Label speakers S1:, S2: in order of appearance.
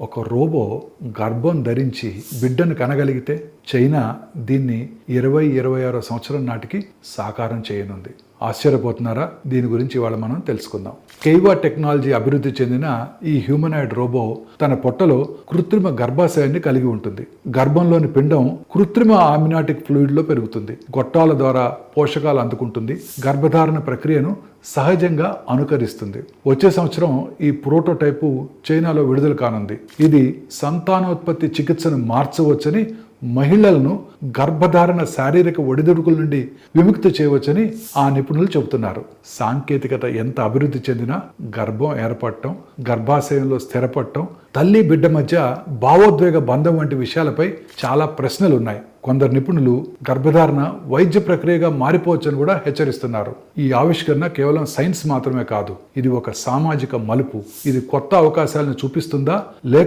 S1: ఒక రోబో గర్భం ధరించి బిడ్డను కనగలిగితే చైనా దీన్ని ఇరవై ఇరవై ఆరో సంవత్సరం నాటికి సాకారం చేయనుంది. ఆశ్చర్యపోతున్నారా? దీని గురించి ఇవాళ మనం తెలుసుకుందాం. కైవా టెక్నాలజీ అభివృద్ధి చెందిన ఈ హ్యూమనాయిడ్ రోబో తన పొట్టలో కృత్రిమ గర్భాశయాన్ని కలిగి ఉంటుంది. గర్భంలోని పిండం కృత్రిమ ఆమినాటిక్ ఫ్లూయిడ్లో పెరుగుతుంది. గొట్టాల ద్వారా పోషకాలు అందుకుంటుంది. గర్భధారణ ప్రక్రియను సహజంగా అనుకరిస్తుంది. వచ్చే సంవత్సరం ఈ ప్రోటోటైపు చైనాలో విడుదల కానుంది. ఇది సంతానోత్పత్తి చికిత్సను మార్చవచ్చని మహిళలను గర్భధారణ శారీరక ఒడిదుడుకుల నుండి విముక్తి చేయవచ్చని ఆ నిపుణులు చెబుతున్నారు. సాంకేతికత ఎంత అభివృద్ధి చెందినా గర్భం ఏర్పడటం గర్భాశయంలో స్థిరపడటం తల్లి బిడ్డ మధ్య భావోద్వేగ బంధం వంటి విషయాలపై చాలా ప్రశ్నలు ఉన్నాయి కొందరు నిపుణులు గర్భధారణ వైద్య ప్రక్రియగా మారిపోవచ్చని కూడా హెచ్చరిస్తున్నారు. ఈ ఆవిష్కరణ కేవలం సైన్స్ మాత్రమే కాదు ఇది ఒక సామాజిక మలుపు. ఇది కొత్త అవకాశాలను చూపిస్తుందా లేక